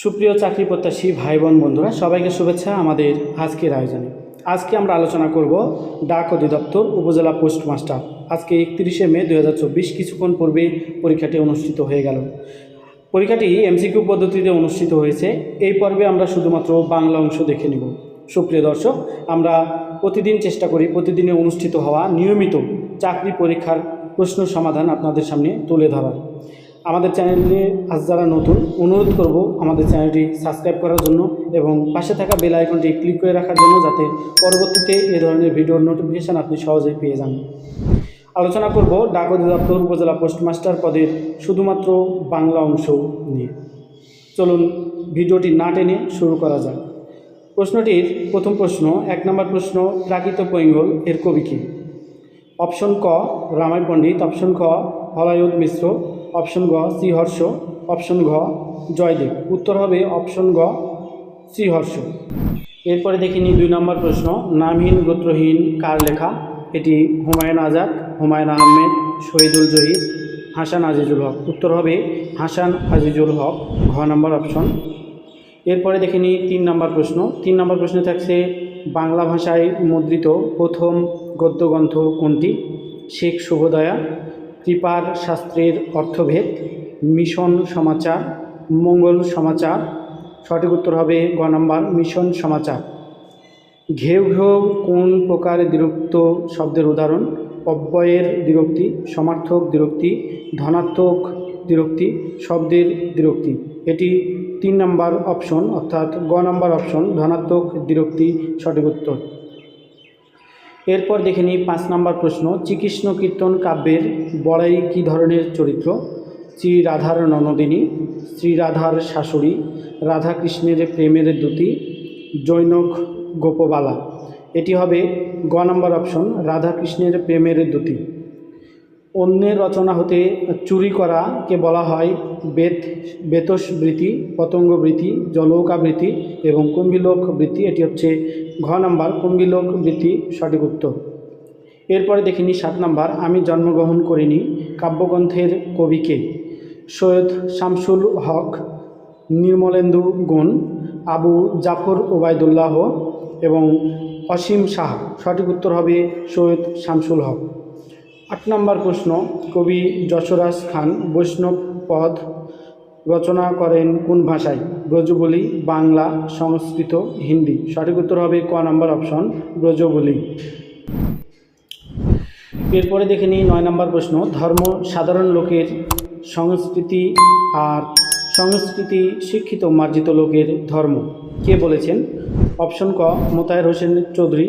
সুপ্রিয় চাকরি প্রত্যাশী ভাই বোন বন্ধুরা, সবাইকে শুভেচ্ছা আমাদের আজকের আয়োজনে। আজকে আমরা আলোচনা করব ডাক অধিদপ্তর উপজেলা পোস্টমাস্টার। আজকে একত্রিশে মে দু হাজার চব্বিশ, কিছুক্ষণ পূর্বে পরীক্ষাটি অনুষ্ঠিত হয়ে গেল। পরীক্ষাটি এমসিকিউ পদ্ধতিতে অনুষ্ঠিত হয়েছে। এই পর্বে আমরা শুধুমাত্র বাংলা অংশ দেখে নেব। সুপ্রিয় দর্শক, আমরা প্রতিদিন চেষ্টা করি, প্রতিদিনে অনুষ্ঠিত হওয়া নিয়মিত চাকরি পরীক্ষার প্রশ্ন সমাধান আপনাদের সামনে তুলে ধরার। আমাদের চ্যানেলে আজ যারা নতুন, অনুরোধ করব আমাদের চ্যানেলটি সাবস্ক্রাইব করার জন্য এবং পাশে থাকা বেল আইকনটি ক্লিক করে রাখার জন্য যাতে পরবর্তীতে এ ধরনের ভিডিওর নোটিফিকেশান আপনি সহজেই পেয়ে যান। আলোচনা করব ডাক অধিদপ্তর উপজেলা পোস্টমাস্টার পদের শুধুমাত্র বাংলা অংশ নিয়ে। চলুন ভিডিওটি না টেনে শুরু করা যাক। প্রশ্নটির প্রথম প্রশ্ন, এক নম্বর প্রশ্ন, প্রাকৃত পৈঙ্গল এর কবি কে? অপশন ক রামায় পণ্ডিত, অপশন খ হলায়ুদ মিশ্র অপশন গ, শ্রীহর্ষ। অপশন ঘ, জয়দেব। উত্তর হবে অপশন গ, শ্রীহর্ষ। এরপরে দেখিনি দুই নম্বর প্রশ্ন। নামহীন গোত্রহীন কার লেখা? এটি হুমায়ুন আজাদ, হুমায়ুন আহমেদ, শহীদুল জহির, হাসান আজিজুল হক। উত্তর হবে হাসান আজিজুল হক, ঘ নম্বর অপশন। এরপরে দেখিনি তিন নম্বর প্রশ্ন। তিন নম্বর প্রশ্ন থাকছে, বাংলা ভাষায় মুদ্রিত প্রথম গদ্যগ্রন্থ কোনটি? শেখ শুভদয়া কৃপার শাস্ত্রের অর্থভেদ, মিশন সমাচার, মঙ্গল সমাচার। সঠিক উত্তর হবে গ নম্বর, মিশন সমাচার। ঘেউ ঘেউ কোন প্রকার দ্বিরুক্ত শব্দের উদাহরণ? অব্যয়ের দ্বিরুক্তি, সমার্থক দ্বিরুক্তি, ধনাত্মক দ্বিরুক্তি, শব্দের দ্বিরুক্তি। এটি তিন নম্বর অপশন অর্থাৎ গ নম্বর অপশন ধনাত্মক দ্বিরুক্তি, সঠিক উত্তর। এরপর দেখে নিই পাঁচ নম্বর প্রশ্ন শ্রীকৃষ্ণ কীর্তন কাব্যের বড়াই কি ধরনের চরিত্র? শ্রী রাধার ননদিনী শ্রী রাধার শাশুড়ি, রাধাকৃষ্ণের প্রেমের দ্যুতি, জৈনক গোপবালা। এটি হবে গ নম্বর অপশন, রাধাকৃষ্ণের প্রেমের দ্যুতি। অন্যের রচনা হতে চুরি করাকে বলা হয় বেত বেতসবৃত্তি পতঙ্গবৃত্তি জলৌকাবৃত্তি এবং কুম্ভিলোক বৃত্তি। এটি হচ্ছে ঘ নাম্বার কুম্ভিলোক বৃত্তি সঠিক উত্তর। এরপরে দেখিনি সাত নাম্বার, আমি জন্মগ্রহণ করিনি, কাব্যগ্রন্থের কবিকে। সৈয়দ শামসুল হক, নির্মলেন্দু গুণ, আবু জাফর ওবায়দুল্লাহ এবং অসীম শাহ সঠিক উত্তর হবে সৈয়দ শামসুল হক। আট নম্বর প্রশ্ন, কবি যশোরাজ খান বৈষ্ণব পদ রচনা করেন কোন ভাষায়? ব্রজবলি, বাংলা, সংস্কৃত, হিন্দি। সঠিক উত্তর হবে ক নম্বর অপশন, ব্রজবলি। এরপরে দেখে নিই নয় নম্বর প্রশ্ন, ধর্ম সাধারণ লোকের সংস্কৃতি আর সংস্কৃতি শিক্ষিত মার্জিত লোকের ধর্ম। কে বলেছেন? অপশন ক, মোতায়ের হোসেন চৌধুরী,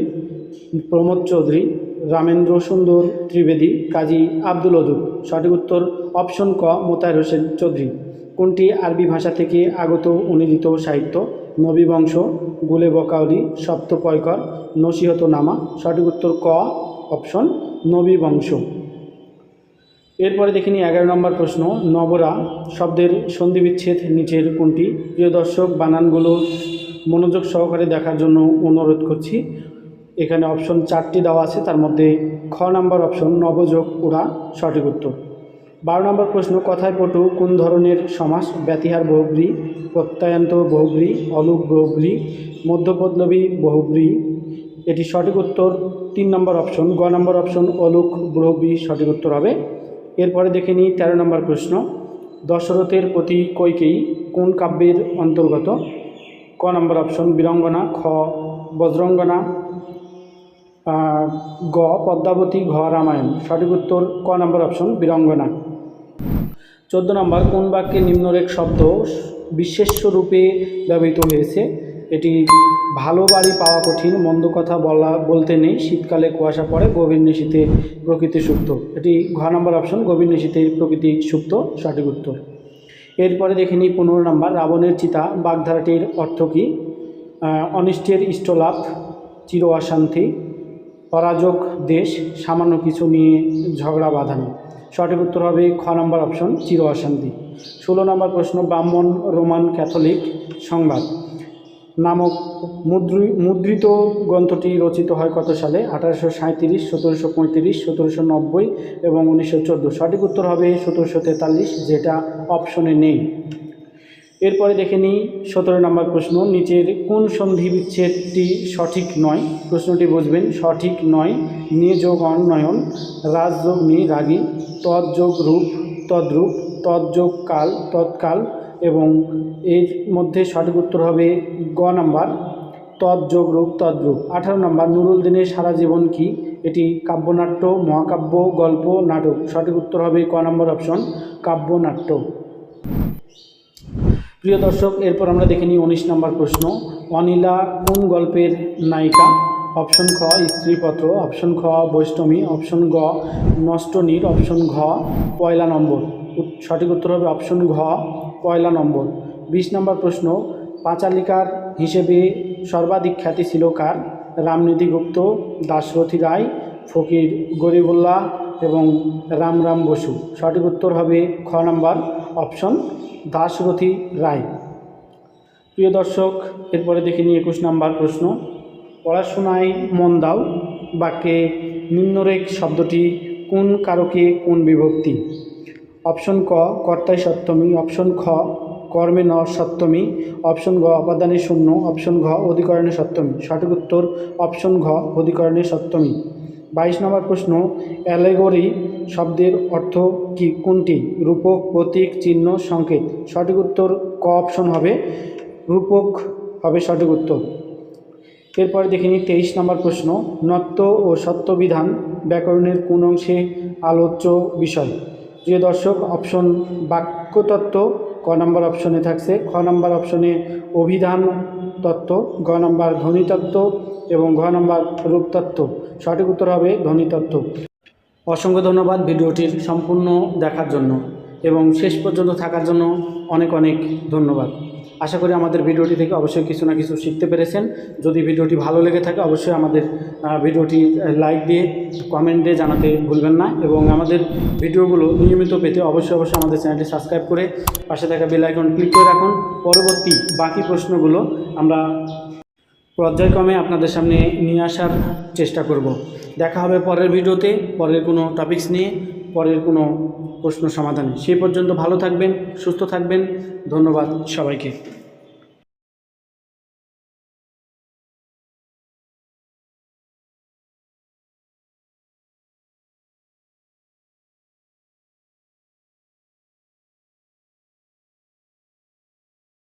প্রমোদ চৌধুরী রামেন্দ্র সুন্দর ত্রিবেদী কাজী আব্দুল অদুব সঠিক উত্তর অপশন ক, মোতায়ের হোসেন চৌধুরী। কোনটি আরবি ভাষা থেকে আগত অনুদিত সাহিত্য? নবী বংশ, গুলে বকাউলি সপ্তপয়কর নসিহত নামা। সঠিক উত্তর ক, অপশন নবী বংশ। এরপরে দেখিনি এগারো নম্বর প্রশ্ন, নবরা শব্দের সন্ধিবিচ্ছেদ নিচের কোনটি? প্রিয় দর্শক, বানানগুলো মনোযোগ সহকারে দেখার জন্য অনুরোধ করছি। এখানে অপশন চারটি দেওয়া আছে, তার মধ্যে খ নাম্বার অপশন নবযোগ উড়া, সঠিক উত্তর। বারো নম্বর প্রশ্ন, কথায় পটু কোন ধরনের সমাস? ব্যতিহার বহুব্রী, প্রত্যয়ান্ত বহুব্রী, অলুক বহুব্রী, মধ্যপদ্লবী বহুব্রী? এটি সঠিক উত্তর। তিন নম্বর অপশন গ নম্বর অপশন অলুক বহুব্রী, সঠিক উত্তর হবে। এরপরে দেখে নিই তেরো নম্বর প্রশ্ন, দশরথের প্রতি কৈকেয়ী কোন কাব্যের অন্তর্গত? ক নম্বর অপশন বীরঙ্গনা, খ, বজ্রঙ্গনা গ, পদ্মাবতী, ঘ, রামায়ণ। সঠিক উত্তর ক নম্বর অপশন, বীরঙ্গনা। চোদ্দ নম্বর, কোন বাক্যে নিম্নরেখ শব্দ বিশেষ্য রূপে ব্যবহৃত হয়েছে? এটি ভালো বাড়ি পাওয়া কঠিন, মন্দ কথা বলা, বলতে নেই, শীতকালে কুয়াশা পড়ে, গভীর নিশীতে প্রকৃতি সুপ্ত। এটি ঘ নম্বর অপশন, গভীর নিশীতে প্রকৃতি সুপ্ত, সঠিক উত্তর। এরপরে দেখে নিই পনেরো নম্বর, রাবণের চিতা, বাগধারাটির অর্থ কী? অনিষ্টের ইষ্টলাভ, চির অশান্তি অরাজক দেশ, সামান্য কিছু নিয়ে ঝগড়া বাঁধানো। সঠিক উত্তর হবে খ নম্বর অপশন, চির অশান্তি। ষোলো নম্বর প্রশ্ন, ব্রাহ্মণ রোমান ক্যাথলিক সংবাদ। নামক মুদ্রি, মুদ্রিত গ্রন্থটি রচিত হয় কত সালে? আঠারোশো সাঁত্রিশ সতেরোশো পঁয়ত্রিশ, সতেরোশো নব্বই এবং উনিশশো চোদ্দ। সঠিক উত্তর হবে সতেরোশো তেতাল্লিশ, যেটা অপশনে নেই। এরপরে দেখে নিই সতেরো নম্বর প্রশ্ন, নিচের কোন সন্ধি বিচ্ছেদটি সঠিক নয়? প্রশ্নটি বুঝবেন, সঠিক নয় নিয়োগ অনয়ন রাজযোগ নি রাগী তৎযোগ রূপ তদ্রূপ তৎযোগ কাল তৎকাল এবং এর মধ্যে সঠিক উত্তর হবে গ নাম্বার তৎযোগ রূপ তদ্রূপ আঠারো নম্বর, নুরুল দিনের সারা জীবন কি? এটি কাব্যনাট্য, মহাকাব্য, গল্প, নাটক। সঠিক উত্তর হবে ক নম্বর অপশন, কাব্যনাট্য। প্রিয় দর্শক, এরপর আমরা দেখে নিই উনিশ নম্বর প্রশ্ন। অনিলা কোন গল্পের নায়িকা? অপশন খ, স্ত্রীপত্র। অপশন খ, বৈষ্ণবী। অপশন গ, নষ্টনীর। অপশন ঘ, পয়লা নম্বর। সঠিক উত্তর হবে অপশন ঘ, পয়লা নম্বর। বিশ নম্বর প্রশ্ন, পাঁচালিকার হিসেবে সর্বাধিক খ্যাতি ছিল কার? রামনীতি গুপ্ত, দাশরথী রায়, ফকির গরিবুল্লাহ এবং রামরাম বসু। সঠিক উত্তর হবে খ নাম্বার। অপশন দাশরথী রায়। প্রিয় দর্শক, এরপরে দেখে নিই একুশ নাম্বার প্রশ্ন। পড়াশোনায় মন দাও, বাক্যে নিম্নরেখ শব্দটি কোন কারকে কোন বিভক্তি? অপশন ক কর্তায় সপ্তমী, অপশন খ, কর্মে ন সপ্তমী, অপশন গ অপাদানে শূন্য, অপশন ঘ, অধিকরণে সপ্তমী। সঠিক উত্তর অপশন ঘ, অধিকরণে সপ্তমী। বাইশ নম্বর প্রশ্ন, অ্যালেগরি শব্দের অর্থ কি? কোনটি? রূপক, প্রতীক, চিহ্ন, সংকেত। সঠিক উত্তর ক অপশন হবে। রূপক হবে সঠিক উত্তর। এরপরে দেখে নিই তেইশ নম্বর প্রশ্ন নত্ব ও সত্যবিধান ব্যাকরণের কোন অংশে আলোচ্য বিষয়? প্রিয় দর্শক অপশন বাক্যতত্ত্ব ক নম্বর অপশনে থাকছে। খ নম্বর অপশনে অভিধান তত্ত্ব গ নম্বর ধ্বনিতত্ত্ব এবং ঘ নম্বর রূপতত্ত্ব। সঠিক উত্তর হবে ধ্বনিতত্ত্ব। অসংখ্য ধন্যবাদ ভিডিওটির সম্পূর্ণ দেখার জন্য এবং শেষ পর্যন্ত থাকার জন্য অনেক অনেক ধন্যবাদ। আশা করি আমাদের ভিডিওটি থেকে অবশ্যই কিছু না কিছু শিখতে পেরেছেন। যদি ভিডিওটি ভালো লেগে থাকে, অবশ্যই আমাদের ভিডিওটি লাইক দিয়ে কমেন্টে জানাতে ভুলবেন না এবং আমাদের ভিডিওগুলো নিয়মিত পেতে অবশ্যই অবশ্যই আমাদের চ্যানেলটি সাবস্ক্রাইব করে পাশে থাকা বেল আইকন ক্লিক করে রাখুন। পরবর্তী বাকি প্রশ্নগুলো আমরা পর্যায়ক্রমে আপনাদের সামনে নিয়ে আসার চেষ্টা করব। দেখা হবে পরের ভিডিওতে। পরের কোনো টপিকস নিয়ে। পরের কোনো প্রশ্ন সমাধানে। সেই পর্যন্ত ভালো থাকবেন সুস্থ থাকবেন। ধন্যবাদ সবাইকে।